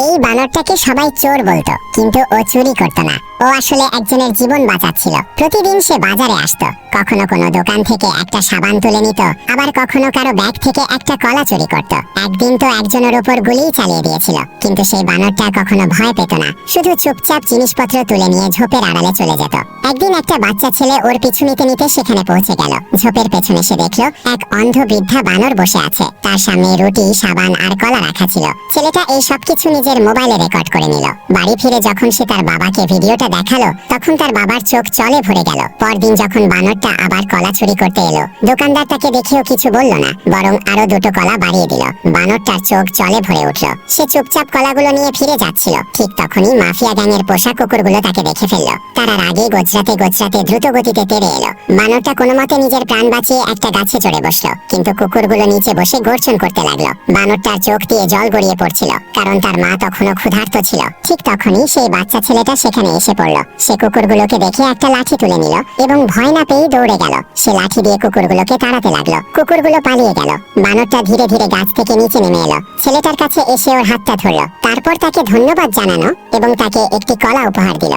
এই বানরটাকে সবাই চোর বলতো কিন্তু ও চুরি করতো না। ও আসলে একজনের জীবন বাঁচাচ্ছিল। প্রতিদিন সে বাজারে আসতো। কখনো কোনো দোকান থেকে একটা সাবান তুলে নিত, আবার কখনো কারও ব্যাগ থেকে একটা কলা চুরি করত। একদিন তো একজনের উপর গুলি চালিয়ে দিয়েছিল, কিন্তু সেই বানরটা কখনো ভয় পেত না। শুধু চুপচাপ জিনিসপত্র তুলে নিয়ে ঝোপের আড়ালে চলে যেত। একদিন একটা বাচ্চা ছেলে ওর পিছু নিতে নিতে সেখানে পৌঁছে গেল। ঝোপের পেছনে সে দেখল, এক অন্ধ বৃদ্ধা বানর বসে আছে। তার সামনে রুটি, সাবান আর কলা রাখা ছিল। ছেলেটা এই সবকিছু নিজের মোবাইলে রেকর্ড করে নিল। বাড়ি ফিরে যখন সে তার বাবাকে ভিডিওটা দেখাল, তখন তার বাবার চোখ চলে ভরে গেল। পরদিন যখন বানরটা আবার কলা চুরি করতে এলো, দোকানদার তাকে দেখেও কিছু বলল না, বরং আরও দুটো কলা বাড়িয়ে দিল। বানরটার চোখ জলে ভরে উঠল। সে চুপচাপ কলাগুলো নিয়ে ফিরে যাচ্ছিল। ঠিক তখনই মাফিয়া গ্যাংয়ের পোষা কুকুরগুলো তাকে দেখে ফেলল। তারা রাগে গোজরাতে গোজরাতে দ্রুত গতিতে তেড়ে এলো। বানরটা কোনো মতে নিজের প্রাণ বাঁচিয়ে একটা গাছে চড়ে বসল, কিন্তু কুকুরগুলো নিচে বসে গর্জন করতে লাগল। বানরটার চোখ দিয়ে জল গড়িয়ে পড়ছিল। কারণ তার মা তখনও ক্ষুধার্ত ছিল। ঠিক তখনই সেই বাচ্চা ছেলেটা সেখানে এসে পড়ল। সে কুকুরগুলোকে দেখে একটা লাঠি তুলে নিল এবং ভয় না পেয়ে দৌড়ে গেল। সে লাঠি দিয়ে কুকুরগুলোকে তাড়াতে লাগল। কুকুরগুলো পালিয়ে গেল। বানরটা ধীরে ধীরে গাছ থেকে নিচে নেমে এলো। ছেলেটার কাছে এসে ওর হাতটা ধরল। তারপর তাকে ধন্যবাদ জানানো এবং তাকে একটি কলা উপহার দিল।